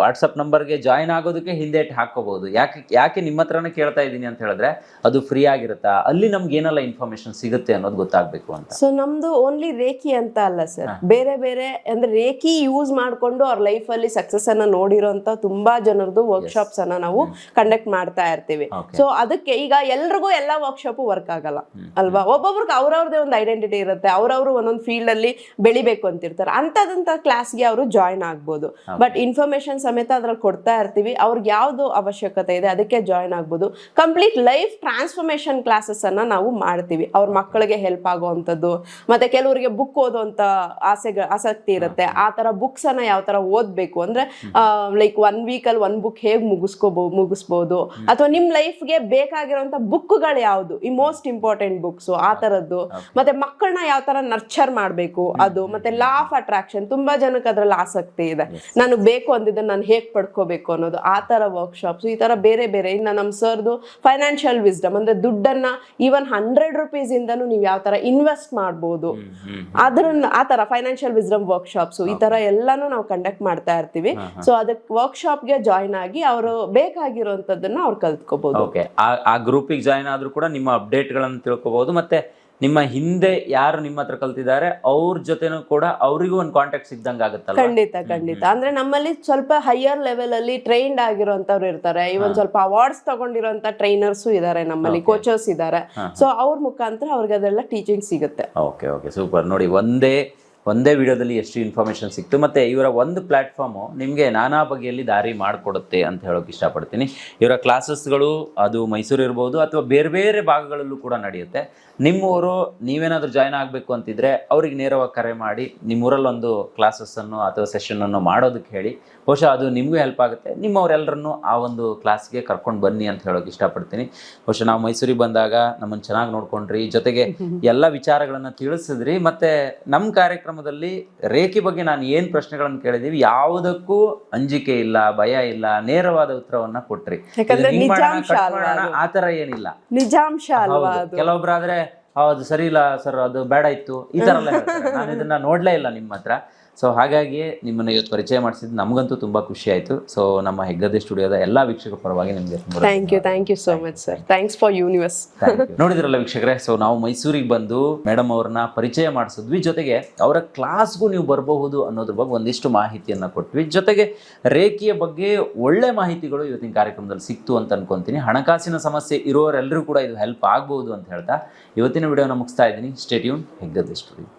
ವಾಟ್ಸಪ್ ನಂಬರ್ಗೆ ಜಾಯ್ನ್ ಆಗೋದಕ್ಕೆ ಹಿಂದೆ ಹಾಕೋಬಹುದು ಯಾಕೆ ಯಾಕೆ ನಿಮ್ಮ ಹತ್ರನೇ ಕೇಳ್ತಾ ಇದ್ದೀನಿ ಅಂತ ಹೇಳಿದ್ರೆ ಅದು ಫ್ರೀ ಆಗಿರುತ್ತಾ? ಅಲ್ಲಿ ನಮ್ಗೆ ಏನೆಲ್ಲ ಇನ್ಫಾರ್ಮೇಶನ್ ಸಿಗುತ್ತೆ ಅನ್ನೋದು ಗೊತ್ತಾಗಬೇಕು ಅಂತ. ಸೊ ನಮ್ದು ಓನ್ಲಿ ರೇಖಿ ಅಂತ ಅಲ್ಲ ಸರ್ ಬೇರೆ ಬೇರೆ ಅಂದ್ರೆ ರೇಖಿ ಯೂಸ್ ಮಾಡ್ಕೊಂಡು ಅವ್ರ ಲೈಫ್ ಅಲ್ಲಿ ಸಕ್ಸಸ್ ಅನ್ನ ನೋಡಿರೋಂತ ತುಂಬಾ ಜನರದು ವರ್ಕ್ಶಾಪ್ಸ್ ಅನ್ನ ನಾವು ಕಂಡಕ್ಟ್ ಮಾಡ್ತಾ ಇರ್ತೀವಿ. ಸೊ ಅದಕ್ಕೆ ಈಗ ಎಲ್ರಿಗೂ ಎಲ್ಲ ವರ್ಕ್ಶಾಪ್ ವರ್ಕ್ ಆಗಲ್ಲ. ಅಲ್ವಾ? ಒಬ್ಬೊಬ್ರಿಗೆ ಅವ್ರವ್ರದೇ ಒಂದು ಐಡೆಂಟಿಟಿ ಇರುತ್ತೆ. ಅವ್ರವ್ರು ಒಂದೊಂದು ಫೀಲ್ಡ್ ಅಲ್ಲಿ ಬೆಳಿಬೇಕು ಅಂತಿರ್ತಾರೆ. ಅಂತದಂತ ಕ್ಲಾಸ್ಗೆ ಅವರು ಜಾಯ್ನ್ ಆಗ್ಬೋದು. ಬಟ್ ಇನ್ಫಾರ್ಮೇಶನ್ ಸಮೇತ ಅದ್ರಲ್ಲಿ ಕೊಡ್ತಾ ಇರ್ತೀವಿ. ಅವ್ರಿಗೆ ಯಾವುದು ಅವಶ್ಯಕತೆ ಇದೆ ಅದಕ್ಕೆ ಜಾಯ್ನ್ ಆಗ್ಬೋದು. ಕಂಪ್ಲೀಟ್ ಲೈಫ್ ಟ್ರಾನ್ಸ್ಫರ್ಮೇಷನ್ ಕ್ಲಾಸಸ್ ಅನ್ನ ನಾವು ಮಾಡ್ತೀವಿ. ಅವ್ರ ಮಕ್ಕಳಿಗೆ ಹೆಲ್ಪ್ ಆಗುವಂಥದ್ದು ಮತ್ತೆ ಕೆಲವರಿಗೆ ಬುಕ್ ಓದುವಂತ ಆಸೆ ಆಸಕ್ತಿ ಇರುತ್ತೆ. ಆ ತರ ಬುಕ್ಸ್ ಅನ್ನ ಯಾವ ತರ ಓದ್ಬೇಕು ಅಂದ್ರೆ ಲೈಕ್ ಒನ್ ವೀಕ್ ಅಲ್ಲಿ ಒನ್ ಬುಕ್ ಹೇಗೆ ಮುಗಿಸ್ಕೋಬಹುದು ಮುಗಿಸ್ಬೋದು. ಅಥವಾ ನಿಮ್ ಲೈಫ್ಗೆ ಬೇಕಾಗಿರುವಂತ ಬುಕ್ಗಳು ಯಾವ್ದು? ಈ ಮೋಸ್ಟ್ ಇಂಪಾರ್ಟೆಂಟ್ ಬುಕ್ಸ್ ಆ ತರದ್ದು ಮತ್ತೆ ಮಕ್ಕಳನ್ನ ಯಾವ ತರ ನರ್ಚರ್ ಮಾಡ್ಬೇಕು? ಅದು ಮತ್ತೆ ಲಾ ಆಫ್ ಅಟ್ರಾಕ್ಷನ್ ತುಂಬಾ ಜನಕ್ಕೆ ಅದ್ರಲ್ಲಿ ಆಸಕ್ತಿ ಇದೆ. ನನಗೆ ಬೇಕು ಅಂದಿದ್ದನ್ನ ನಾನು ಹೇಗೆ ಪಡ್ಕೋಬೇಕು ಅನ್ನೋದು ಆ ತರ ವರ್ಕ್ಶಾಪ್ಸ್ ಈ ತರ ಬೇರೆ ಬೇರೆ. ಇನ್ನು ನಮ್ಮ ಸರ್ದು ಫೈನಾನ್ಷಿಯಲ್ ವಿಸ್ಡಮ್ ಅಂದ್ರೆ ದುಡ್ಡನ್ನ ಈವನ್ ಹಂಡ್ರೆಡ್ ರುಪೀಸಿಂದನೂ ನೀವು ಯಾವ ತರ ಇನ್ವೆಸ್ಟ್ ಮಾಡ್ಬೋದು. ಅದ್ರನ್ನ ಆ ತರ ಫೈನಾನ್ಷಿಯಲ್ ವಿಸ್ಡಮ್ ವರ್ಕ್ಶಾಪ್ಸು ಈ ತರ ಎಲ್ಲನೂ ನಾವು ಕಂಡಕ್ಟ್ ಮಾಡ್ತಾ ಇರ್ತೀವಿ. ಸೊ ಅದಕ್ಕೆ ವರ್ಕ್ಶಾಪ್ಗೆ ಜಾಯ್ನ್ ಆಗಿ ಅವರು ಬೇಕಾಗಿರೋಂಥದ್ದನ್ನು ಅವ್ರು ಕಲ್ತ್ಕೋಬಹುದು ಓಕೆ ಆ ಆ ಗ್ರೂಪಿಗೆ ಜಾಯ್ನ್ ಆದ್ರೂ ಕೂಡ ನಿಮ್ಮ ಅಪ್ಡೇಟ್ಗಳನ್ನು ತಿಳ್ಕೊಬಹುದು ಮತ್ತೆ ನಿಮ್ಮ ಹಿಂದೆ ಯಾರು ನಿಮ್ಮ ಹತ್ರ ಕಲ್ತಿದ್ದಾರೆ ಅವ್ರ ಜೊತೆನೂ ಕೂಡ ಅವರಿಗೂ ಒಂದು ಕಾಂಟ್ಯಾಕ್ಟ್ ಸಿಗ್ದಂಗೆ ಆಗುತ್ತಲ್ಲ ಖಂಡಿತ ಖಂಡಿತ. ಅಂದ್ರೆ ನಮ್ಮಲ್ಲಿ ಸ್ವಲ್ಪ ಹೈಯರ್ ಲೆವೆಲ್ ಅಲ್ಲಿ ಟ್ರೈನ್ಡ್ ಆಗಿರುವಂತವ್ರು ಇರ್ತಾರೆ. ಇವನ್ ಸ್ವಲ್ಪ ಅವಾರ್ಡ್ಸ್ ತಗೊಂಡಿರುವಂತ ಟ್ರೈನರ್ಸ್ ಇದಾರೆ ನಮ್ಮಲ್ಲಿ ಕೋಚರ್ಸ್ ಇದಾರೆ. ಸೊ ಅವ್ರ ಮುಖಾಂತರ ಅವ್ರಿಗೆ ಅದೆಲ್ಲ ಟೀಚಿಂಗ್ ಸಿಗುತ್ತೆ. ಓಕೆ ಓಕೆ ಸೂಪರ್ ನೋಡಿ ಒಂದೇ ಒಂದೇ ವಿಡಿಯೋದಲ್ಲಿ ಎಷ್ಟು ಇನ್ಫಾರ್ಮೇಷನ್ ಸಿಕ್ತು. ಮತ್ತೆ ಇವರ ಒಂದು ಪ್ಲ್ಯಾಟ್ಫಾರ್ಮು ನಿಮಗೆ ನಾನಾ ಬಗೆಯಲ್ಲಿ ದಾರಿ ಮಾಡಿಕೊಡುತ್ತೆ ಅಂತ ಹೇಳೋಕೆ ಇಷ್ಟಪಡ್ತೀನಿ. ಇವರ ಕ್ಲಾಸಸ್ಗಳು ಅದು ಮೈಸೂರು ಇರ್ಬೋದು ಅಥವಾ ಬೇರೆ ಬೇರೆ ಭಾಗಗಳಲ್ಲೂ ಕೂಡ ನಡೆಯುತ್ತೆ. ನಿಮ್ಮೂರು ನೀವೇನಾದರೂ ಜಾಯ್ನ್ ಆಗಬೇಕು ಅಂತಿದ್ರೆ ಅವ್ರಿಗೆ ನೇರವಾಗಿ ಕರೆ ಮಾಡಿ ನಿಮ್ಮೂರಲ್ಲೊಂದು ಕ್ಲಾಸಸ್ಸನ್ನು ಅಥವಾ ಸೆಷನನ್ನು ಮಾಡೋದಕ್ಕೆ ಹೇಳಿ. ಬಹುಶಃ ಅದು ನಿಮಗೂ ಹೆಲ್ಪ್ ಆಗುತ್ತೆ. ನಿಮ್ಮವರೆಲ್ಲರನ್ನು ಆ ಒಂದು ಕ್ಲಾಸ್ಗೆ ಕರ್ಕೊಂಡು ಬನ್ನಿ ಅಂತ ಹೇಳೋಕೆ ಇಷ್ಟಪಡ್ತೀನಿ. ಬಹುಶಃ ನಾವು ಮೈಸೂರಿಗೆ ಬಂದಾಗ ನಮ್ಮನ್ನು ಚೆನ್ನಾಗಿ ನೋಡ್ಕೊಂಡ್ರಿ. ಜೊತೆಗೆ [laughs] ಎಲ್ಲ ವಿಚಾರಗಳನ್ನು ತಿಳಿಸಿದ್ರಿ. ಮತ್ತೆ ನಮ್ಮ ಕಾರ್ಯಕ್ರಮದಲ್ಲಿ ರೇಖೆ ಬಗ್ಗೆ ನಾನು ಏನು ಪ್ರಶ್ನೆಗಳನ್ನು ಕೇಳಿದೀವಿ ಯಾವುದಕ್ಕೂ ಅಂಜಿಕೆ ಇಲ್ಲ ಭಯ ಇಲ್ಲ ನೇರವಾದ ಉತ್ತರವನ್ನು ಕೊಟ್ರಿ? ಆ ಥರ ಏನಿಲ್ಲ. ನಿಜಾಂಶ ಕೆಲವೊಬ್ಬರಾದ್ರೆ. ಅದು ಸರಿ ಇಲ್ಲ ಸರ್ ಅದು ಬೇಡ ಇತ್ತು ಈ ತರ ಎಲ್ಲ. ನಾನು ಇದನ್ನ ನೋಡ್ಲೇ ಇಲ್ಲ ನಿಮ್ಮ ಹತ್ರ ಸೊ ಹಾಗಾಗಿ ನಿಮ್ಮನ್ನ ಇವತ್ತು ಪರಿಚಯ ಮಾಡಿಸಿದ್ದು ನಮಗಂತೂ ತುಂಬಾ ಖುಷಿ ಆಯಿತು. ಸೊ ನಮ್ಮ ಹೆಗ್ಗದೆ ಸ್ಟುಡಿಯೋದ ಎಲ್ಲ ವೀಕ್ಷಕರ ಪರವಾಗಿ ನಿಮಗೆ thank you thank you so much sir thanks for universe ನೋಡಿದ್ರಲ್ಲ ವೀಕ್ಷಕರೇ ಸೊ ನಾವು ಮೈಸೂರಿಗೆ ಬಂದು ಮೇಡಮ್ ಅವ್ರನ್ನ ಪರಿಚಯ ಮಾಡಿಸಿದ್ವಿ. ಜೊತೆಗೆ ಅವರ ಕ್ಲಾಸ್ಗೂ ನೀವು ಬರಬಹುದು ಅನ್ನೋದ್ರ ಬಗ್ಗೆ ಒಂದಿಷ್ಟು ಮಾಹಿತಿಯನ್ನ ಕೊಟ್ವಿ. ಜೊತೆಗೆ ರೇಖೆಯ ಬಗ್ಗೆ ಒಳ್ಳೆ ಮಾಹಿತಿಗಳು ಇವತ್ತಿನ ಕಾರ್ಯಕ್ರಮದಲ್ಲಿ ಸಿಕ್ತು ಅಂತ ಅನ್ಕೊಂತೀನಿ. ಹಣಕಾಸಿನ ಸಮಸ್ಯೆ ಇರೋರೆಲ್ಲರೂ ಕೂಡ ಇದು ಹೆಲ್ಪ್ ಆಗ್ಬೋದು ಅಂತ ಹೇಳ್ತಾ ಇವತ್ತಿನ ವಿಡಿಯೋನ ಮುಗಿಸ್ತಾ ಇದ್ದೀನಿ. Stay tune Heggade studio.